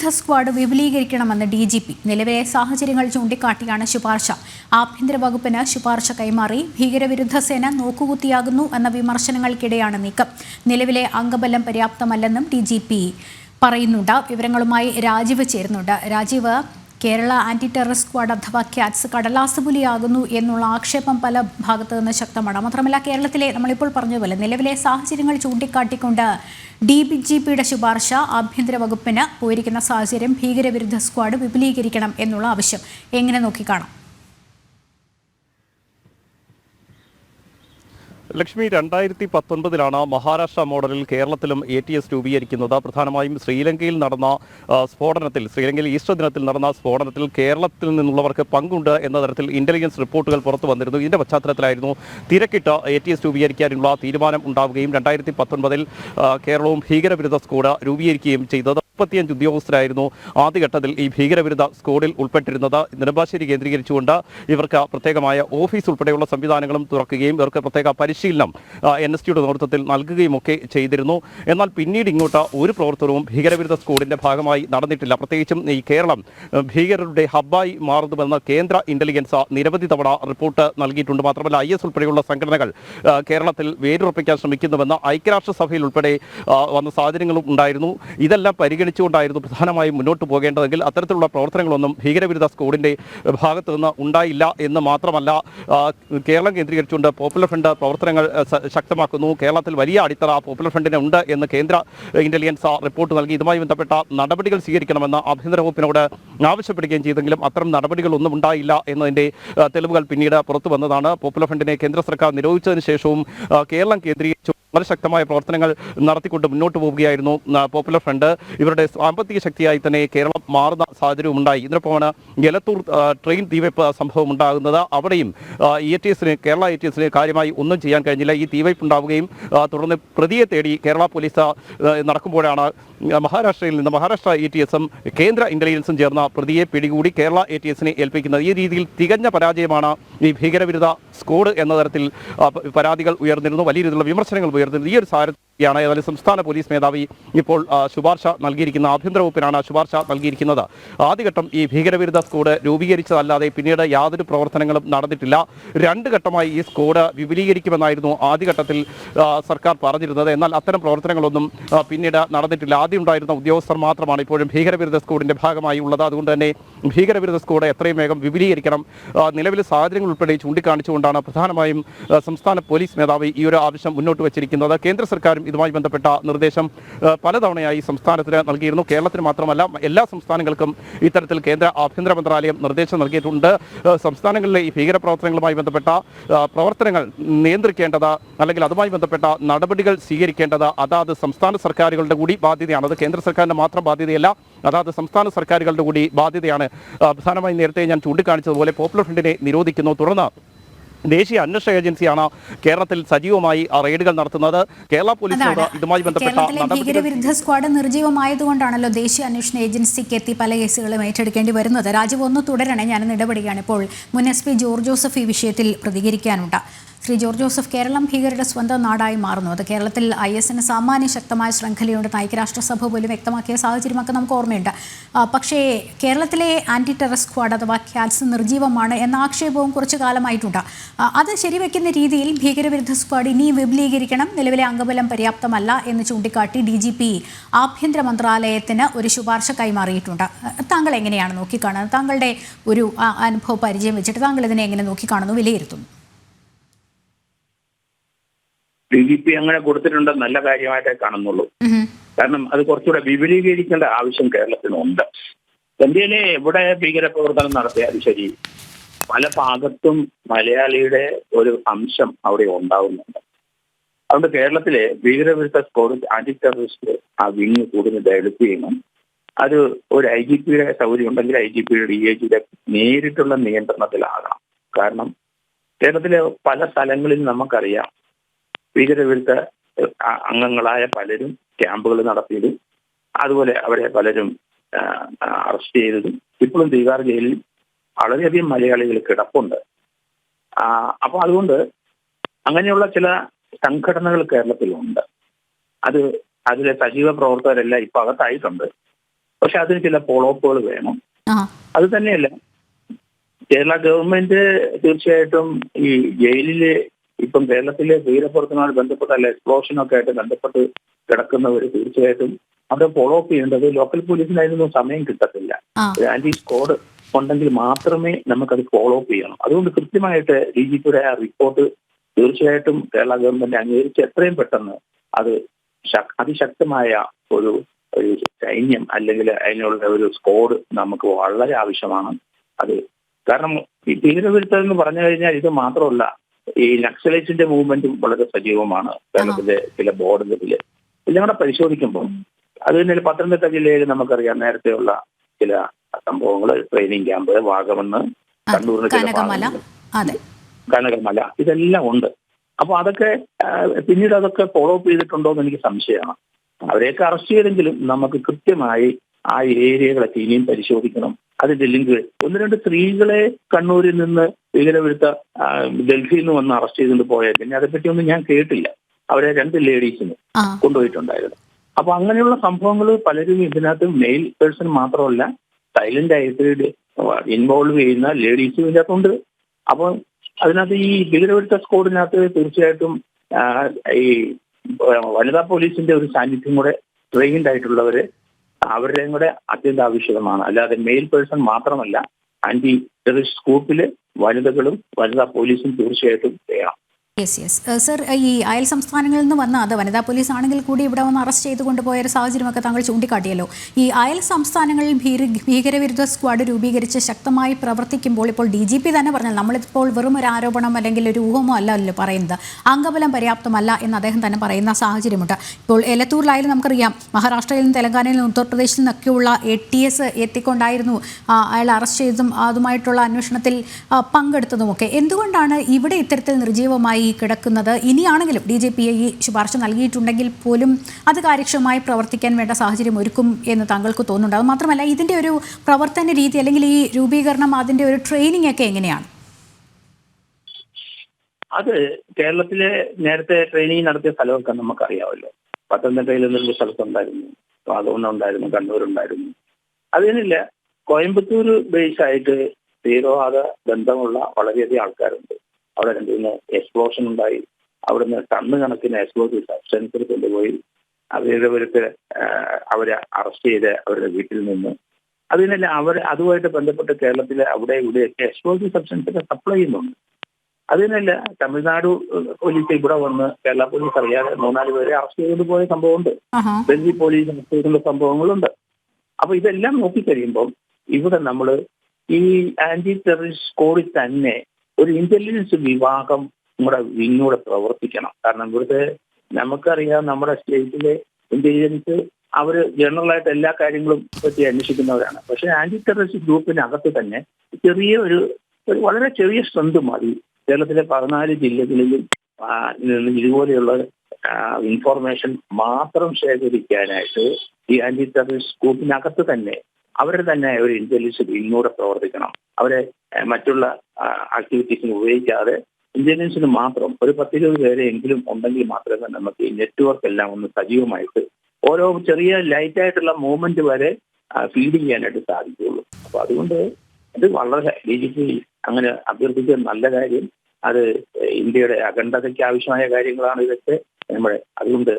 ഭീകരവിരുദ്ധ സ്ക്വാഡ് വിപുലീകരിക്കണമെന്ന് D G P. നിലവിലെ സാഹചര്യങ്ങൾ ചൂണ്ടിക്കാട്ടിയാണ് ശുപാർശ. ആഭ്യന്തര വകുപ്പിന് ശുപാർശ കൈമാറി ഭീകരവിരുദ്ധ സേന നോക്കുകുത്തിയാകുന്നു എന്ന വിമർശനങ്ങൾക്കിടെയാണ് നീക്കം. നിലവിലെ അംഗബലം പര്യാപ്തമല്ലെന്നും ഡി ജി പി പറയുന്നുണ്ട്. വിവരങ്ങളുമായി രാജീവ് ചേരുന്നുണ്ട്. Rajeev Kerala anti terror squad അഥവാ ക്യാറ്റ്സ് കടലാസ് പുലിയാകുന്നു എന്നുള്ള ആക്ഷേപം പല ഭാഗത്തു നിന്ന് ശക്തമാണ്. മാത്രമല്ല കേരളത്തിലെ നമ്മളിപ്പോൾ പറഞ്ഞതുപോലെ നിലവിലെ സാഹചര്യങ്ങൾ ചൂണ്ടിക്കാട്ടിക്കൊണ്ട് ഡി ബി ജി പിയുടെ ശുപാർശ ആഭ്യന്തര വകുപ്പിന് പോയിരിക്കുന്ന സാഹചര്യം ഭീകരവിരുദ്ധ സ്ക്വാഡ് വിപുലീകരിക്കണം എന്നുള്ള ആവശ്യം. എങ്ങനെ നോക്കിക്കാണാം? ലക്ഷ്മി രണ്ടായിരത്തി പത്തൊൻപതിലാണ് മഹാരാഷ്ട്ര മോഡലിൽ കേരളത്തിലും എ ടി എസ് രൂപീകരിക്കുന്നത്. പ്രധാനമായും ശ്രീലങ്കയിൽ നടന്ന സ്ഫോടനത്തിൽ ശ്രീലങ്കയിൽ ഈസ്റ്റർ ദിനത്തിൽ നടന്ന സ്ഫോടനത്തിൽ കേരളത്തിൽ നിന്നുള്ളവർക്ക് പങ്കുണ്ട് എന്ന തരത്തിൽ ഇന്റലിജൻസ് റിപ്പോർട്ടുകൾ പുറത്തു വന്നിരുന്നു. ഇതിന്റെ പശ്ചാത്തലത്തിലായിരുന്നു തിരക്കിട്ട് എ ടി എസ് രൂപീകരിക്കാനുള്ള തീരുമാനം ഉണ്ടാവുകയും രണ്ടായിരത്തി പത്തൊൻപതിൽ കേരളവും ഭീകരവിരുദ്ധ സ്കൂഡ് രൂപീകരിക്കുകയും ചെയ്തത്. മുപ്പത്തിയഞ്ച് ഉദ്യോഗസ്ഥരായിരുന്നു. ആദ്യഘട്ടത്തിൽ ഈ ഭീകരവിരുദ്ധ സ്ക്വാഡിൽ ഉൾപ്പെട്ടിരുന്നത്. നെടുമ്പാശ്ശേരി കേന്ദ്രീകരിച്ചുകൊണ്ട് ഇവർക്ക് പ്രത്യേകമായ ഓഫീസ് ഉൾപ്പെടെയുള്ള സംവിധാനങ്ങളും തുറക്കുകയും ഇവർക്ക് പ്രത്യേക പരിശീലനം എൻ എസ് ടിയുടെ നേതൃത്വത്തിൽ നൽകുകയും ഒക്കെ ചെയ്തിരുന്നു. എന്നാൽ പിന്നീട് ഇങ്ങോട്ട് ഒരു പ്രവർത്തനവും ഭീകരവിരുദ്ധ സ്ക്വാഡിന്റെ ഭാഗമായി നടന്നിട്ടില്ല. പ്രത്യേകിച്ചും ഈ കേരളം ഭീകരരുടെ ഹബ്ബായി മാറുന്നുവെന്ന് കേന്ദ്ര ഇന്റലിജൻസ് നിരവധി തവണ റിപ്പോർട്ട് നൽകിയിട്ടുണ്ട്. മാത്രമല്ല ഐ എസ് ഉൾപ്പെടെയുള്ള സംഘടനകൾ കേരളത്തിൽ വേരുറപ്പിക്കാൻ ശ്രമിക്കുന്നുവെന്ന് ഐക്യരാഷ്ട്രസഭയിൽ ഉൾപ്പെടെ വന്ന സാഹചര്യങ്ങളും ഉണ്ടായിരുന്നു. ഇതെല്ലാം പരിഗണിച്ചുകൊണ്ടായിരുന്നു പ്രധാനമായും മുന്നോട്ട് പോകേണ്ടതെങ്കിൽ അത്തരത്തിലുള്ള പ്രവർത്തനങ്ങളൊന്നും ഭീകരവിരുദ്ധ സ്കോഡിന്റെ ഭാഗത്ത് നിന്ന് ഉണ്ടായില്ല എന്ന് മാത്രമല്ല കേരളം കേന്ദ്രീകരിച്ചുകൊണ്ട് പോപ്പുലർ ഫ്രണ്ട് പ്രവർത്തനങ്ങൾ ശക്തമാക്കുന്നു. കേരളത്തിൽ വലിയ അടിത്തറ പോപ്പുലർ ഫ്രണ്ടിന് ഉണ്ട് എന്ന് കേന്ദ്ര ഇന്റലിജൻസ് റിപ്പോർട്ട് നൽകി. ഇതുമായി ബന്ധപ്പെട്ട നടപടികൾ സ്വീകരിക്കണമെന്ന് ആഭ്യന്തര വകുപ്പിനോട് ആവശ്യപ്പെടുകയും ചെയ്തെങ്കിലും അത്തരം നടപടികളൊന്നും ഉണ്ടായില്ല എന്നതിന്റെ തെളിവുകൾ പിന്നീട് പുറത്തു വന്നതാണ്. പോപ്പുലർ ഫ്രണ്ടിനെ കേന്ദ്ര സർക്കാർ നിരോധിച്ചതിന് ശേഷവും കേരളം കേന്ദ്രീകരിച്ചു വളരെ ശക്തമായ പ്രവർത്തനങ്ങൾ നടത്തിക്കൊണ്ട് മുന്നോട്ട് പോവുകയായിരുന്നു പോപ്പുലർ ഫ്രണ്ട് ഇവരുടെ സാമ്പത്തിക ശക്തിയായി തന്നെ കേരളം മാറുന്ന സാഹചര്യവും ഉണ്ടായി. ഇതിനൊപ്പമാണ് ഗലത്തൂർ ട്രെയിൻ തീവയ്പ് സംഭവം ഉണ്ടാകുന്നത്. അവിടെയും ഇ ടി എസിന് കേരള ഇ ടി എസിന് കാര്യമായി ഒന്നും ചെയ്യാൻ കഴിഞ്ഞില്ല. ഈ തീവയ്പ് ഉണ്ടാവുകയും തുടർന്ന് പ്രതിയെ തേടി കേരള പോലീസ് നടക്കുമ്പോഴാണ് മഹാരാഷ്ട്രയിൽ നിന്ന് മഹാരാഷ്ട്ര ഇ ടി എസും കേന്ദ്ര ഇന്റലിജൻസും ചേർന്ന പ്രതിയെ പിടികൂടി കേരള എ ടി എസിനെ ഏൽപ്പിക്കുന്നത്. ഈ രീതിയിൽ തികഞ്ഞ പരാജയമാണ് ഈ ഭീകരവിരുദ്ധ സ്ക്വാഡ് എന്ന തരത്തിൽ പരാതികൾ ഉയർന്നിരുന്നു. വലിയ രീതിയിലുള്ള വിമർശനങ്ങൾ ഉയർന്നിരുന്നു ഈ ഒരു സാഹചര്യമാണ് ഏതായാലും സംസ്ഥാന പോലീസ് മേധാവി ഇപ്പോൾ ശുപാർശ നൽകിയിരിക്കുന്ന ആഭ്യന്തര വകുപ്പിനാണ് ശുപാർശ നൽകിയിരിക്കുന്നത്. ആദ്യഘട്ടം ഈ ഭീകരവിരുദ്ധ സ്ക്വാഡ് രൂപീകരിച്ചതല്ലാതെ പിന്നീട് യാതൊരു പ്രവർത്തനങ്ങളും നടന്നിട്ടില്ല. രണ്ട് ഘട്ടമായി ഈ സ്ക്വാഡ് വിപുലീകരിക്കുമെന്നായിരുന്നു ആദ്യഘട്ടത്തിൽ സർക്കാർ പറഞ്ഞിരുന്നത്. എന്നാൽ അത്തരം പ്രവർത്തനങ്ങളൊന്നും പിന്നീട് നടന്നിട്ടില്ല. ആദ്യം ഉണ്ടായിരുന്ന ഉദ്യോഗസ്ഥർ മാത്രമാണ് ഇപ്പോഴും ഭീകരവിരുദ്ധ സ്ക്വാഡിന്റെ ഭാഗമായി ഉള്ളത്. അതുകൊണ്ട് തന്നെ ഭീകരവിരുദ്ധ സ്ക്വാഡ് എത്രയും വേഗം വിപുലീകരിക്കണം. നിലവിലെ സാഹചര്യങ്ങൾ ഉൾപ്പെടെ ചൂണ്ടിക്കാണിച്ചുകൊണ്ടാണ് പ്രധാനമായും സംസ്ഥാന പോലീസ് മേധാവി ഈ ഒരു ആവശ്യം മുന്നോട്ട് വച്ചിരിക്കുന്നത്. കേന്ദ്ര സർക്കാരും ഇതുമായി ബന്ധപ്പെട്ട നിർദ്ദേശം പലതവണയായി സംസ്ഥാനത്തിന് നൽകിയിരുന്നു. കേരളത്തിന് മാത്രമല്ല എല്ലാ സംസ്ഥാനങ്ങൾക്കും ഇത്തരത്തിൽ കേന്ദ്ര ആഭ്യന്തര മന്ത്രാലയം നിർദ്ദേശം നൽകിയിട്ടുണ്ട്. സംസ്ഥാനങ്ങളിലെ ഈ ഭീകരപ്രവർത്തനങ്ങളുമായി ബന്ധപ്പെട്ട പ്രവർത്തനങ്ങൾ നിയന്ത്രിക്കേണ്ടത് അല്ലെങ്കിൽ അതുമായി ബന്ധപ്പെട്ട നടപടികൾ സ്വീകരിക്കേണ്ടത് അതാത് സംസ്ഥാന സർക്കാരുകളുടെ കൂടി ബാധ്യതയാണ്. അത് കേന്ദ്ര സർക്കാരിന്റെ മാത്രം ബാധ്യതയല്ല അതാത് സംസ്ഥാന സർക്കാരുകളുടെ കൂടി ബാധ്യതയാണ്. അവസാനമായി നേരത്തെ ഞാൻ ചൂണ്ടിക്കാണിച്ചതുപോലെ പോപ്പുലർ ഫ്രണ്ടിനെ നിരോധിക്കുന്നു. തുടർന്ന് ദേശീയ അന്വേഷണ ഏജൻസിയാണ് കേരളത്തിൽ സജീവമായി ആ റെയ്ഡുകൾ നടത്തുന്നത്. കേരള പോലീസിനോട് ഇതുമായി ബന്ധപ്പെട്ട ഭീകരവിരുദ്ധ സ്ക്വാഡ് നിർജീവമായതുകൊണ്ടാണല്ലോ ദേശീയ അന്വേഷണ ഏജൻസിക്ക് എത്തി പല കേസുകളും ഏറ്റെടുക്കേണ്ടി വരുന്നത്. രാജീവ് ഒന്ന് തുടരണേ. ഞാനൊന്ന് ഇടപെടുകയാണ് ഇപ്പോൾ. മുൻ എസ് പി ജോർജ് ജോസഫ് ഈ വിഷയത്തിൽ പ്രതികരിക്കാനുണ്ട്. ശ്രീ ജോർജ് ജോസഫ് കേരളം ഭീകരരുടെ സ്വന്തം നാടായി മാറുന്നു. അത് കേരളത്തിൽ ഐ എസിന് സാമാന്യ ശക്തമായ ശൃംഖലയുണ്ടെന്ന് ഐക്യരാഷ്ട്രസഭ പോലും വ്യക്തമാക്കിയ സാഹചര്യമൊക്കെ നമുക്ക് ഓർമ്മയുണ്ട്. പക്ഷേ കേരളത്തിലെ ആന്റി ടെറർ സ്ക്വാഡ് അഥവാ ക്യാറ്റ്സ് നിർജീവമാണ് എന്ന ആക്ഷേപവും കുറച്ചു കാലമായിട്ടുണ്ട്. അത് ശരിവെക്കുന്ന രീതിയിൽ ഭീകരവിരുദ്ധ സ്ക്വാഡ് ഇനിയും വിപുലീകരിക്കണം. നിലവിലെ അംഗബലം പര്യാപ്തമല്ല എന്ന് ചൂണ്ടിക്കാട്ടി ഡി ജി പി ആഭ്യന്തര മന്ത്രാലയത്തിന് ഒരു ശുപാർശ കൈമാറിയിട്ടുണ്ട്. താങ്കൾ എങ്ങനെയാണ് നോക്കിക്കാണുന്നത്? താങ്കളുടെ ഒരു അനുഭവ പരിചയം വെച്ചിട്ട് താങ്കൾ ഇതിനെ എങ്ങനെ നോക്കിക്കാണുന്നു? വിലയിരുത്തുന്നു. ഡി ജി പി അങ്ങനെ കൊടുത്തിട്ടുണ്ട് നല്ല കാര്യമായിട്ടേ കാണുന്നുള്ളൂ. കാരണം അത് കുറച്ചുകൂടെ വിപുലീകരിക്കേണ്ട ആവശ്യം കേരളത്തിനുണ്ട്. ഇന്ത്യയിലെ എവിടെ ഭീകരപ്രവർത്തനം നടത്തിയാലും ശരി പല ഭാഗത്തും മലയാളിയുടെ ഒരു അംശം അവിടെ ഉണ്ടാവുന്നുണ്ട്. അതുകൊണ്ട് കേരളത്തിലെ ഭീകരവിരുദ്ധ സ്കോഡ് ആന്റി ടെററിസ്റ്റ് ആ വിങ് കൂടുതൽ ഡെവലപ്പ് ചെയ്യണം. അത് ഒരു ഐ ജി പിയുടെ സൗകര്യം ഉണ്ടെങ്കിൽ ഐ ജി പിയുടെ ഡി ഐ ജിയുടെ നേരിട്ടുള്ള നിയന്ത്രണത്തിലാകണം. കാരണം കേരളത്തിലെ പല സ്ഥലങ്ങളിൽ നമുക്കറിയാം ഭീകരവിരുദ്ധ അംഗങ്ങളായ പലരും ക്യാമ്പുകൾ നടത്തിയതും അതുപോലെ അവരെ പലരും അറസ്റ്റ് ചെയ്തതും ഇപ്പോഴും തീകാർ ജയിലിൽ വളരെയധികം മലയാളികൾ കിടപ്പുണ്ട്. അപ്പൊ അതുകൊണ്ട് അങ്ങനെയുള്ള ചില സംഘടനകൾ കേരളത്തിലുണ്ട്. അത് അതിലെ സജീവ പ്രവർത്തകരെല്ലാം ഇപ്പൊ അകത്തായിട്ടുണ്ട്. പക്ഷെ അതിന് ചില ഫോളോപ്പുകൾ വേണം. അത് തന്നെയല്ല കേരള ഗവൺമെന്റ് തീർച്ചയായിട്ടും ഈ ജയിലിൽ ഇപ്പം കേരളത്തിലെ തീരപ്പുറത്തിനോട് ബന്ധപ്പെട്ട അല്ല എക്സ്പ്ലോഷനൊക്കെ ആയിട്ട് ബന്ധപ്പെട്ട് കിടക്കുന്നവർ തീർച്ചയായിട്ടും അവിടെ ഫോളോ അപ്പ് ചെയ്യേണ്ടത് ലോക്കൽ പോലീസിനായിരുന്നു അതിനൊന്നും സമയം കിട്ടത്തില്ല. ആന്റി സ്കോഡ് ഉണ്ടെങ്കിൽ മാത്രമേ നമുക്കത് ഫോളോ അപ്പ് ചെയ്യണം. അതുകൊണ്ട് കൃത്യമായിട്ട് ഡി ജി പിയുടെ ആ റിപ്പോർട്ട് തീർച്ചയായിട്ടും കേരള ഗവൺമെന്റ് അംഗീകരിച്ച് എത്രയും പെട്ടെന്ന് അത് ശക്- അതിശക്തമായ ഒരു ഒരു സൈന്യം അല്ലെങ്കിൽ അതിനുള്ള ഒരു സ്കോഡ് നമുക്ക് വളരെ ആവശ്യമാണ്. അത് കാരണം ഈ എന്ന് പറഞ്ഞു കഴിഞ്ഞാൽ ഇത് മാത്രമല്ല ഈ നക്സലൈറ്റിന്റെ മൂവ്മെന്റും വളരെ സജീവമാണ്. കേരളത്തിലെ ചില ബോർഡുകളിൽ എല്ലാം കൂടെ പരിശോധിക്കുമ്പോൾ അത് തന്നെ പത്തനംതിട്ട ജില്ലയിൽ നമുക്കറിയാം നേരത്തെയുള്ള ചില സംഭവങ്ങൾ ട്രെയിനിങ് ക്യാമ്പ് വാഗമണ് കണ്ണൂരിന് ചില കനകമല. ഇതെല്ലാം ഉണ്ട്. അപ്പൊ അതൊക്കെ പിന്നീട് അതൊക്കെ ഫോളോ അപ്പ് ചെയ്തിട്ടുണ്ടോ എന്ന് എനിക്ക് സംശയമാണ്. അവരെയൊക്കെ അറസ്റ്റ് ചെയ്തെങ്കിലും നമുക്ക് കൃത്യമായി ആ ഏരിയകളൊക്കെ ഇനിയും പരിശോധിക്കണം. അതിന്റെ ലിങ്കുകൾ ഒന്ന് രണ്ട് സ്ത്രീകളെ കണ്ണൂരിൽ നിന്ന് ആ, ഡൽഹിയിൽ നിന്ന് വന്ന് അറസ്റ്റ് ചെയ്തുകൊണ്ട് പോയത് പിന്നെ അതേപ്പറ്റിയൊന്നും ഞാൻ കേട്ടില്ല. അവരെ രണ്ട് ലേഡീസിന് കൊണ്ടുപോയിട്ടുണ്ടായിരുന്നു. അപ്പൊ അങ്ങനെയുള്ള സംഭവങ്ങൾ പലരും ഇതിനകത്ത് മെയിൽ പേഴ്സൺ മാത്രമല്ല സൈലന്റ് ആയിട്ട് ഇൻവോൾവ് ചെയ്യുന്ന ലേഡീസും ഇതിനകത്തുണ്ട്. അപ്പൊ അതിനകത്ത് ഈ ഭീകരവിരുദ്ധ സ്കോഡിനകത്ത് തീർച്ചയായിട്ടും ഈ വനിതാ പോലീസിന്റെ ഒരു സാന്നിധ്യം കൂടെ ട്രെയിൻഡ് ആയിട്ടുള്ളവര് അവരുടെയും കൂടെ അത്യന്താപേക്ഷിതമാണ്. അല്ലാതെ മെയിൽ പേഴ്സൺ മാത്രമല്ല ആന്റി ടെററിസ്റ്റ് സ്കൂപ്പിൽ വനിതകളും വനിതാ പോലീസും തീർച്ചയായിട്ടും വേണം. യെസ് യെസ് സർ ഈ അയൽ സംസ്ഥാനങ്ങളിൽ നിന്ന് വന്ന അത് വനിതാ പോലീസ് ആണെങ്കിൽ കൂടി ഇവിടെ വന്ന് അറസ്റ്റ് ചെയ്ത് കൊണ്ടുപോയ ഒരു സാഹചര്യമൊക്കെ താങ്കൾ ചൂണ്ടിക്കാട്ടിയല്ലോ. ഈ അയൽ സംസ്ഥാനങ്ങളിൽ ഭീര ഭീകരവിരുദ്ധ സ്ക്വാഡ് രൂപീകരിച്ച് ശക്തമായി പ്രവർത്തിക്കുമ്പോൾ ഇപ്പോൾ ഡി ജി പി തന്നെ പറഞ്ഞാൽ നമ്മളിപ്പോൾ വെറും ഒരു ആരോപണം അല്ലെങ്കിൽ ഒരു ഊഹമോ അല്ലല്ലോ പറയുന്നത്. അംഗബലം പര്യാപ്തമല്ല എന്ന് അദ്ദേഹം തന്നെ പറയുന്ന സാഹചര്യമുണ്ട്. ഇപ്പോൾ എലത്തൂരിലായാലും നമുക്കറിയാം മഹാരാഷ്ട്രയിൽ നിന്നും തെലങ്കാനയിൽ നിന്നും ഉത്തർപ്രദേശിൽ നിന്നൊക്കെയുള്ള എ ടി എസ് എത്തിക്കൊണ്ടായിരുന്നു അയാൾ അറസ്റ്റ് ചെയ്തതും അതുമായിട്ടുള്ള അന്വേഷണത്തിൽ പങ്കെടുത്തതുമൊക്കെ. എന്തുകൊണ്ടാണ് ഇവിടെ ഇത്തരത്തിൽ നിർജീവമായി കിടക്കുന്നത്. ഇനിയാണെങ്കിലും ഡി ജെ പി ഈ ശുപാർശ നൽകിയിട്ടുണ്ടെങ്കിൽ പോലും അത് കാര്യക്ഷമമായി പ്രവർത്തിക്കാൻ വേണ്ട സാഹചര്യം ഒരുക്കും എന്ന് താങ്കൾക്ക് തോന്നുന്നുണ്ട്. അത് മാത്രമല്ല ഇതിന്റെ ഒരു പ്രവർത്തന രീതി അല്ലെങ്കിൽ ഈ രൂപീകരണം അതിന്റെ ഒരു ട്രെയിനിങ് ഒക്കെ എങ്ങനെയാണ്? അത് കേരളത്തിലെ നേരത്തെ ട്രെയിനിങ് നടത്തിയ സ്ഥലമൊക്കെ നമുക്കറിയാമല്ലോ. പത്തനംതിട്ടയിൽ നിന്നൊരു സ്ഥലത്തുണ്ടായിരുന്നു. വാഗമണ്ണുണ്ടായിരുന്നു കണ്ണൂരുണ്ടായിരുന്നു. അതിനില്ല കോയമ്പത്തൂർ ബേസ് ആയിട്ട് തീവ്രവാദ ബന്ധമുള്ള വളരെയധികം ആൾക്കാരുണ്ട്. അവിടെ രണ്ടുമൂന്ന് എക്സ്പ്ലോഷൻ ഉണ്ടായി. അവിടുന്ന് ടണ്ണ് കണക്കിന് എക്സ്പ്ലോസീവ് സബ്സ്റ്റൻസ് കൊണ്ടുപോയി അവരവർക്ക് അവരെ അറസ്റ്റ് ചെയ്ത് അവരുടെ വീട്ടിൽ നിന്ന്. അതിനല്ല അവർ അതുമായിട്ട് ബന്ധപ്പെട്ട് കേരളത്തിൽ അവിടെ ഇവിടെയൊക്കെ എക്സ്പ്ലോസീവ് സബ്സ്റ്റൻസ് ഒക്കെ സപ്ലൈ ചെയ്യുന്നുണ്ട്. അതിനല്ല തമിഴ്നാട് പോലീസ് ഇവിടെ വന്ന് കേരള പോലീസ് അറിയാതെ മൂന്നാൽ പേരെ അറസ്റ്റ് ചെയ്തുകൊണ്ട് പോയ സംഭവമുണ്ട്. ഡൽഹി പോലീസ് അറസ്റ്റ് ചെയ്തുള്ള സംഭവങ്ങളുണ്ട്. അപ്പൊ ഇതെല്ലാം നോക്കിക്കഴിയുമ്പോൾ ഇവിടെ നമ്മൾ ഈ ആന്റി ടെററിസ്റ്റ് സ്കോഡിൽ തന്നെ ഒരു ഇന്റലിജൻസ് വിഭാഗം നമ്മുടെ വിങ്ങൂടെ പ്രവർത്തിക്കണം. കാരണം ഇവിടുത്തെ നമുക്കറിയാം നമ്മുടെ സ്റ്റേറ്റിലെ ഇന്റലിജൻസ് അവർ ജനറലായിട്ട് എല്ലാ കാര്യങ്ങളും പറ്റി അന്വേഷിക്കുന്നവരാണ്. പക്ഷെ ആന്റി ടെററിസ്റ്റ് ഗ്രൂപ്പിനകത്ത് തന്നെ ചെറിയ ഒരു ഒരു വളരെ ചെറിയ സ്ട്രെങ്ത് മതി. കേരളത്തിലെ പതിനാല് ജില്ലകളിലും ഇതുപോലെയുള്ള ഇൻഫോർമേഷൻ മാത്രം ശേഖരിക്കാനായിട്ട് ഈ ആന്റി ടെററിസ്റ്റ് ഗ്രൂപ്പിനകത്ത് തന്നെ അവരുടെ തന്നെ ഒരു ഇന്റലിജൻസ് വിങ്ങൂടെ പ്രവർത്തിക്കണം. അവരെ മറ്റുള്ള ആക്ടിവിറ്റീസിന് ഉപയോഗിക്കാതെ ഇന്റലിജൻസിന് മാത്രം ഒരു പത്തിരുപത് പേരെ എങ്കിലും ഉണ്ടെങ്കിൽ മാത്രമേ നമുക്ക് ഈ നെറ്റ്വർക്ക് എല്ലാം ഒന്ന് സജീവമായിട്ട് ഓരോ ചെറിയ ലൈറ്റ് ആയിട്ടുള്ള മൂവ്മെന്റ് വരെ ഫീഡ് ചെയ്യാനായിട്ട് സാധിക്കുകയുള്ളൂ. അപ്പൊ അതുകൊണ്ട് ഇത് വളരെ ഡി ജി പി അങ്ങനെ അഭ്യർത്ഥിച്ച നല്ല കാര്യം. അത് ഇന്ത്യയുടെ അഖണ്ഡതയ്ക്ക് ആവശ്യമായ കാര്യങ്ങളാണ് ഇതൊക്കെ. നമ്മുടെ അതുകൊണ്ട്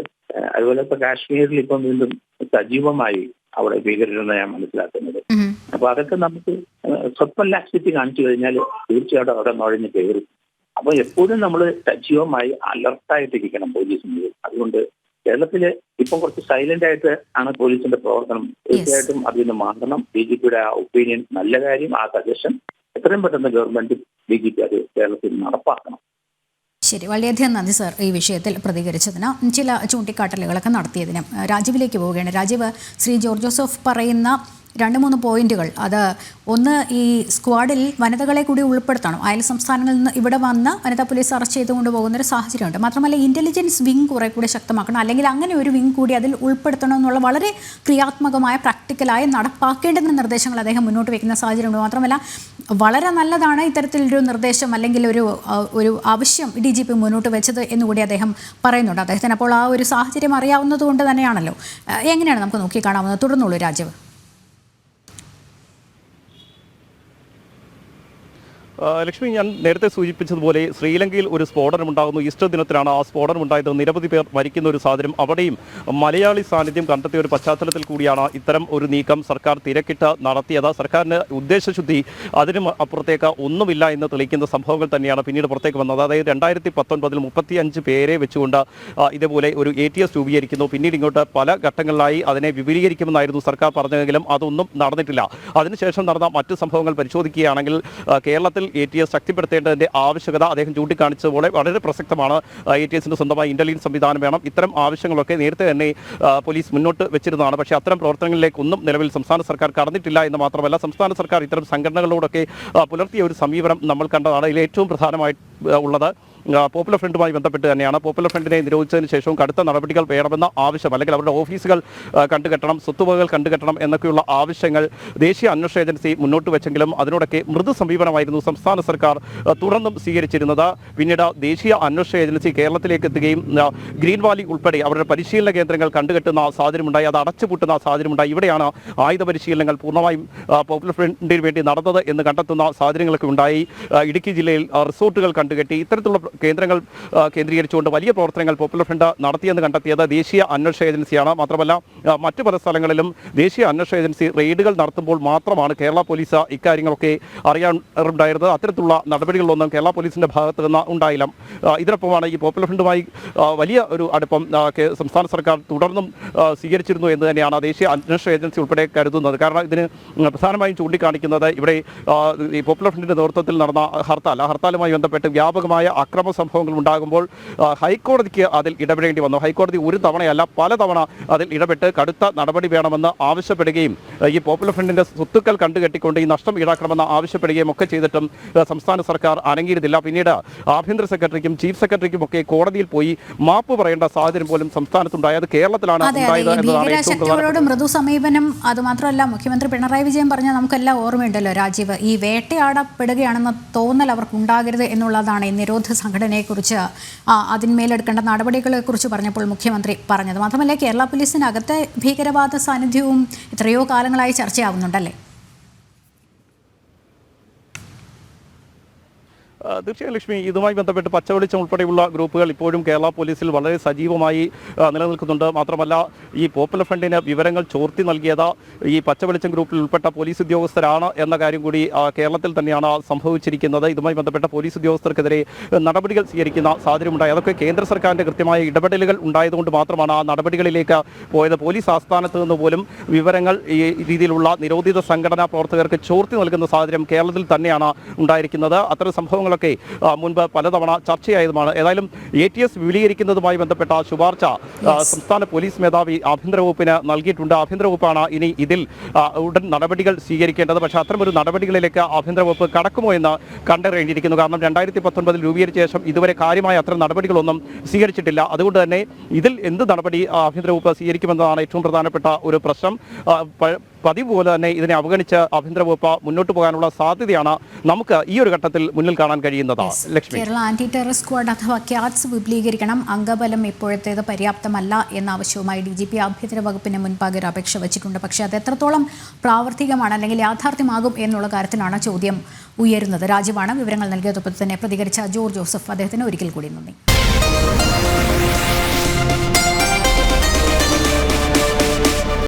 അതുപോലെ ഇപ്പൊ കാശ്മീരിൽ ഇപ്പം വീണ്ടും സജീവമായി അവിടെ ഭീകരരെന്ന് ഞാൻ മനസ്സിലാക്കുന്നത്. അപ്പൊ അതൊക്കെ നമുക്ക് സ്വല്പം ലാക്സിറ്റി കാണിച്ചു കഴിഞ്ഞാൽ തീർച്ചയായിട്ടും അവിടെ നുഴഞ്ഞു കയറും. അപ്പൊ എപ്പോഴും നമ്മൾ സജീവമായി അലർട്ടായിട്ടിരിക്കണം പോലീസിന് അതുകൊണ്ട് കേരളത്തിൽ ഇപ്പം കുറച്ച് സൈലന്റ് ആയിട്ട് ആണ് പോലീസിന്റെ പ്രവർത്തനം. തീർച്ചയായിട്ടും അതിൽ നിന്ന് മാറണം. ബി ജെ പിയുടെ ആ ഒപ്പീനിയൻ നല്ല കാര്യം ആ സജഷൻ എത്രയും പെട്ടെന്ന് ഗവൺമെന്റ് ബി ജെ പി അത് കേരളത്തിൽ നടപ്പാക്കണം. ശരി. വളരെയധികം നന്ദി സർ ഈ വിഷയത്തിൽ പ്രതികരിച്ചതിന്. ചില ചൂണ്ടിക്കാട്ടലുകളൊക്കെ നടത്തിയതിന്. രാജീവിലേക്ക് പോവുകയാണ്. രാജീവ് ശ്രീ ജോർജ് ജോസഫ് പറയുന്ന രണ്ട് മൂന്ന് പോയിന്റുകൾ. അത് ഒന്ന് ഈ സ്ക്വാഡിൽ വനിതകളെ കൂടി ഉൾപ്പെടുത്തണം. അയൽ സംസ്ഥാനങ്ങളിൽ നിന്ന് ഇവിടെ വന്ന് വനിതാ പോലീസ് അറസ്റ്റ് ചെയ്തുകൊണ്ട് പോകുന്ന ഒരു സാഹചര്യമുണ്ട്. മാത്രമല്ല ഇന്റലിജൻസ് വിങ് കുറെ കൂടി ശക്തമാക്കണം. അല്ലെങ്കിൽ അങ്ങനെ ഒരു വിങ് കൂടി അതിൽ ഉൾപ്പെടുത്തണം എന്നുള്ള വളരെ ക്രിയാത്മകമായ പ്രാക്ടിക്കലായി നടപ്പാക്കേണ്ടുന്ന നിർദ്ദേശങ്ങൾ അദ്ദേഹം മുന്നോട്ട് വയ്ക്കുന്ന സാഹചര്യമുണ്ട്. മാത്രമല്ല വളരെ നല്ലതാണ് ഇത്തരത്തിലൊരു നിർദ്ദേശം അല്ലെങ്കിൽ ഒരു ഒരു ആവശ്യം ഡി ജി പി മുന്നോട്ട് വെച്ചത് എന്നുകൂടി അദ്ദേഹം പറയുന്നുണ്ട്. അദ്ദേഹത്തിന് അപ്പോൾ ആ ഒരു സാഹചര്യം അറിയാവുന്നത് കൊണ്ട് തന്നെയാണല്ലോ. എങ്ങനെയാണ് നമുക്ക് നോക്കിക്കാണാവുന്നത്? തുടർന്നുള്ളൂ രാജീവ് ലക്ഷ്മി ഞാൻ നേരത്തെ സൂചിപ്പിച്ചതുപോലെ ശ്രീലങ്കയിൽ ഒരു സ്ഫോടനം ഉണ്ടാകുന്നു. ഈസ്റ്റർ ദിനത്തിലാണ് ആ സ്ഫോടനം ഉണ്ടായത്. നിരവധി പേർ മരിക്കുന്ന ഒരു സാഹചര്യം അവിടെയും മലയാളി സാന്നിധ്യം കണ്ടെത്തിയ ഒരു പശ്ചാത്തലത്തിൽ കൂടിയാണ് ഇത്തരം ഒരു നീക്കം സർക്കാർ തിരക്കിട്ട് നടത്തിയത്. സർക്കാരിന് ഉദ്ദേശശുദ്ധി അതിനും അപ്പുറത്തേക്ക് ഒന്നുമില്ല എന്ന് തെളിയിക്കുന്ന സംഭവങ്ങൾ തന്നെയാണ് പിന്നീട് പുറത്തേക്ക് വന്നത്. അതായത് രണ്ടായിരത്തി പത്തൊൻപതിൽ മുപ്പത്തി അഞ്ച് പേരെ വെച്ചുകൊണ്ട് ഇതേപോലെ ഒരു എ ടി എസ് രൂപീകരിക്കുന്നു. പിന്നീട് ഇങ്ങോട്ട് പല ഘട്ടങ്ങളിലായി അതിനെ വിപുലീകരിക്കുമെന്നായിരുന്നു സർക്കാർ പറഞ്ഞതെങ്കിലും അതൊന്നും നടന്നിട്ടില്ല. അതിനുശേഷം നടന്ന മറ്റ് സംഭവങ്ങൾ പരിശോധിക്കുകയാണെങ്കിൽ കേരളത്തിൽ എ ടി എസ് ശക്തിപ്പെടുത്തേണ്ടതിന്റെ ആവശ്യകത അദ്ദേഹം ചൂണ്ടിക്കാണിച്ചതുപോലെ വളരെ പ്രസക്തമാണ്. എ ടി എസിന്റെ സ്വന്തമായി ഇന്റലിജൻസ് സംവിധാനം വേണം. ഇത്തരം ആവശ്യങ്ങളൊക്കെ നേരത്തെ തന്നെ പോലീസ് മുന്നോട്ട് വെച്ചിരുന്നതാണ്. പക്ഷേ അത്തരം പ്രവർത്തനങ്ങളിലേക്കൊന്നും നിലവിൽ സംസ്ഥാന സർക്കാർ കടന്നിട്ടില്ല എന്ന് മാത്രമല്ല സംസ്ഥാന സർക്കാർ ഇത്തരം സംഘടനകളോടൊക്കെ പുലർത്തിയ ഒരു സമീപനം നമ്മൾ കണ്ടതാണ്. ഇതിൽ ഏറ്റവും പ്രധാനമായി ഉള്ളത് പോപ്പുലർ ഫ്രണ്ടുമായി ബന്ധപ്പെട്ട് തന്നെയാണ്. പോപ്പുലർ ഫ്രണ്ടിനെ നിരോധിച്ചതിന് ശേഷവും കടുത്ത നടപടികൾ വേണമെന്ന ആവശ്യം അല്ലെങ്കിൽ അവരുടെ ഓഫീസുകൾ കണ്ടുകെട്ടണം സ്വത്തുവകകൾ കണ്ടുകെട്ടണം എന്നൊക്കെയുള്ള ആവശ്യങ്ങൾ ദേശീയ അന്വേഷണ ഏജൻസി മുന്നോട്ട് വെച്ചെങ്കിലും അതിനോടൊക്കെ മൃദു സമീപനമായിരുന്നു സംസ്ഥാന സർക്കാർ തുടർന്നും സ്വീകരിച്ചിരുന്നത്. പിന്നീട് ദേശീയ അന്വേഷണ ഏജൻസി കേരളത്തിലേക്ക് എത്തുകയും ഗ്രീൻ വാലി ഉൾപ്പെടെ അവരുടെ പരിശീലന കേന്ദ്രങ്ങൾ കണ്ടുകെട്ടുന്ന സാഹചര്യമുണ്ടായി. അത് അടച്ചുപൂട്ടുന്ന സാഹചര്യമുണ്ടായി. ഇവിടെയാണ് ആയുധ പരിശീലനങ്ങൾ പൂർണമായും പോപ്പുലർ ഫ്രണ്ടിന് വേണ്ടി നടന്നത് എന്ന് കണ്ടെത്തുന്ന സാഹചര്യങ്ങളൊക്കെ ഉണ്ടായി. ഇടുക്കി ജില്ലയിൽ റിസോർട്ടുകൾ കണ്ടുകെട്ടി. ഇത്തരത്തിലുള്ള കേന്ദ്രങ്ങൾ കേന്ദ്രീകരിച്ചുകൊണ്ട് വലിയ പ്രവർത്തനങ്ങൾ പോപ്പുലർ ഫ്രണ്ട് നടത്തിയെന്ന് കണ്ടെത്തിയത് ദേശീയ അന്വേഷണ ഏജൻസിയാണ്. മാത്രമല്ല മറ്റു പല സ്ഥലങ്ങളിലും ദേശീയ അന്വേഷണ ഏജൻസി റെയ്ഡുകൾ നടത്തുമ്പോൾ മാത്രമാണ് കേരള പോലീസ് ഇക്കാര്യങ്ങളൊക്കെ അറിയാറുണ്ടായിരുന്നത്. അത്തരത്തിലുള്ള നടപടികളൊന്നും കേരള പോലീസിന്റെ ഭാഗത്ത് നിന്ന് ഉണ്ടായില്ല. ഇതിനൊപ്പമാണ് ഈ പോപ്പുലർ ഫ്രണ്ടുമായി വലിയ ഒരു അടുപ്പം സംസ്ഥാന സർക്കാർ തുടർന്നും സ്വീകരിച്ചിരുന്നു എന്ന് തന്നെയാണ് ദേശീയ അന്വേഷണ ഏജൻസി ഉൾപ്പെടെ കരുതുന്നത്. കാരണം ഇതിന് പ്രധാനമായും ചൂണ്ടിക്കാണിക്കുന്നത് ഇവിടെ ഈ പോപ്പുലർ ഫ്രണ്ടിന്റെ നേതൃത്വത്തിൽ നടന്ന ഹർത്താൽ. ആ ഹർത്താലുമായി ബന്ധപ്പെട്ട് വ്യാപകമായ അക്രമ സംഭവങ്ങൾ ഉണ്ടാകുമ്പോൾ ഹൈക്കോടതിക്ക് അതിൽ ഇടപെടേണ്ടി വന്നു. ഹൈക്കോടതി ഒരു തവണയല്ല പല തവണ അതിൽ ഇടപെട്ട് കടുത്ത നടപടി വേണമെന്ന് ആവശ്യപ്പെടുകയും ഈ പോപ്പുലർ ഫ്രണ്ടിന്റെ സ്വത്തുക്കൾ കണ്ടുകെട്ടിക്കൊണ്ട് ഈ നഷ്ടം ഈടാക്കണമെന്ന് ആവശ്യപ്പെടുകയും ഒക്കെ ചെയ്തിട്ടും സംസ്ഥാന സർക്കാർ അനങ്ങിയിരുന്നില്ല. പിന്നീട് ആഭ്യന്തര സെക്രട്ടറിക്കും ചീഫ് സെക്രട്ടറിക്കും ഒക്കെ കോടതിയിൽ പോയി മാപ്പ് പറയേണ്ട സാഹചര്യം പോലും സംസ്ഥാനത്തുണ്ടായത് കേരളത്തിലാണ് ഉണ്ടായത് ഭീകരശക്തികളോട് മൃദു സമീപനം അത് മാത്രമല്ല മുഖ്യമന്ത്രി പിണറായി വിജയൻ പറഞ്ഞ നമുക്കെല്ലാം ഓർമ്മയുണ്ടല്ലോ രാജീവ്. ഈ വേട്ടയാടപ്പെടുകയാണെന്ന തോന്നൽ അവർക്ക് ഉണ്ടാകരുത് എന്നുള്ളതാണ് ഈ നിരോധ സംഘടനയെക്കുറിച്ച് അതിന്മേലെടുക്കേണ്ട നടപടികളെക്കുറിച്ച് പറഞ്ഞപ്പോൾ മുഖ്യമന്ത്രി പറഞ്ഞത്. മാത്രമല്ല കേരള പോലീസിനകത്തെ ഭീകരവാദ സാന്നിധ്യവും എത്രയോ കാലങ്ങളായി ചർച്ചയാവുന്നുണ്ടല്ലേ? തീർച്ചയായും ലക്ഷ്മി ഇതുമായി ബന്ധപ്പെട്ട് പച്ചവെളിച്ചം ഉൾപ്പെടെയുള്ള ഗ്രൂപ്പുകൾ ഇപ്പോഴും കേരള പോലീസിൽ വളരെ സജീവമായി നിലനിൽക്കുന്നുണ്ട്. മാത്രമല്ല ഈ പോപ്പുലർ ഫ്രണ്ടിന് വിവരങ്ങൾ ചോർത്തി നൽകിയത് ഈ പച്ചവെളിച്ചം ഗ്രൂപ്പിൽ ഉൾപ്പെട്ട പോലീസ് ഉദ്യോഗസ്ഥരാണ് എന്ന കാര്യം കൂടി കേരളത്തിൽ തന്നെയാണ് സംഭവിച്ചിരിക്കുന്നത്. ഇതുമായി ബന്ധപ്പെട്ട പോലീസ് ഉദ്യോഗസ്ഥർക്കെതിരെ നടപടികൾ സ്വീകരിക്കുന്ന സാഹചര്യമുണ്ടായി. അതൊക്കെ കേന്ദ്ര സർക്കാരിന്റെ കൃത്യമായ ഇടപെടലുകൾ ഉണ്ടായതുകൊണ്ട് മാത്രമാണ് ആ നടപടികളിലേക്ക് പോയത്. പോലീസ് ആസ്ഥാനത്ത് നിന്ന് പോലും വിവരങ്ങൾ ഈ രീതിയിലുള്ള നിരോധിത സംഘടനാ പ്രവർത്തകർക്ക് ചോർത്തി നൽകുന്ന സാഹചര്യം കേരളത്തിൽ തന്നെയാണ് ഉണ്ടായിരിക്കുന്നത്. അത്തരം സംഭവങ്ങളൊക്കെ ആ, മുൻപ് പലതവണ ചർച്ചയായതുമാണ്. ഏതായാലും എ ടി എസ് വിപുലീകരിക്കുന്നതുമായി ബന്ധപ്പെട്ട ശുപാർശ സംസ്ഥാന പോലീസ് മേധാവി ആഭ്യന്തര വകുപ്പിന് നൽകിയിട്ടുണ്ട്. ആഭ്യന്തര വകുപ്പാണ് ഇനി ഇതിൽ ഉടൻ നടപടികൾ സ്വീകരിക്കേണ്ടത്. പക്ഷേ അത്തരമൊരു നടപടികളിലേക്ക് ആഭ്യന്തര വകുപ്പ് കടക്കുമോ എന്ന് കണ്ടറിയേണ്ടിയിരിക്കുന്നു. കാരണം രണ്ടായിരത്തി പത്തൊൻപതിൽ രൂപീകരിച്ച ശേഷം ഇതുവരെ കാര്യമായ അത്തരം നടപടികളൊന്നും സ്വീകരിച്ചിട്ടില്ല. അതുകൊണ്ട് തന്നെ ഇതിൽ എന്ത് നടപടി ആഭ്യന്തര വകുപ്പ് സ്വീകരിക്കുമെന്നതാണ് ഏറ്റവും പ്രധാനപ്പെട്ട ഒരു പ്രശ്നം. പതിവ് പോലെ തന്നെ ഇതിനെ അവഗണിച്ച് ആഭ്യന്തര വകുപ്പ് മുന്നോട്ട് പോകാനുള്ള സാധ്യതയാണ് നമുക്ക് ഈ ഒരു ഘട്ടത്തിൽ മുന്നിൽ കാണാൻ കഴിയുന്നത്. Lakshmi. Kerala anti terror squad അഥവാ ക്യാറ്റ്സ് വിപുലീകരിക്കണം. അംഗബലം ഇപ്പോഴത്തേത് പര്യാപ്തമല്ല എന്ന ആവശ്യവുമായി ഡി ജി പി ആഭ്യന്തര വകുപ്പിന് മുൻപാകെ ഒരു അപേക്ഷ വച്ചിട്ടുണ്ട്. പക്ഷേ അത് എത്രത്തോളം പ്രാവർത്തികമാണ് അല്ലെങ്കിൽ യാഥാർത്ഥ്യമാകും എന്നുള്ള കാര്യത്തിലാണ് ചോദ്യം ഉയരുന്നത്. രാജീവാണ് വിവരങ്ങൾ നൽകിയതൊപ്പം തന്നെ പ്രതികരിച്ച ജോർജ് ജോസഫ്. അദ്ദേഹത്തിന് ഒരിക്കൽ കൂടി നന്ദി.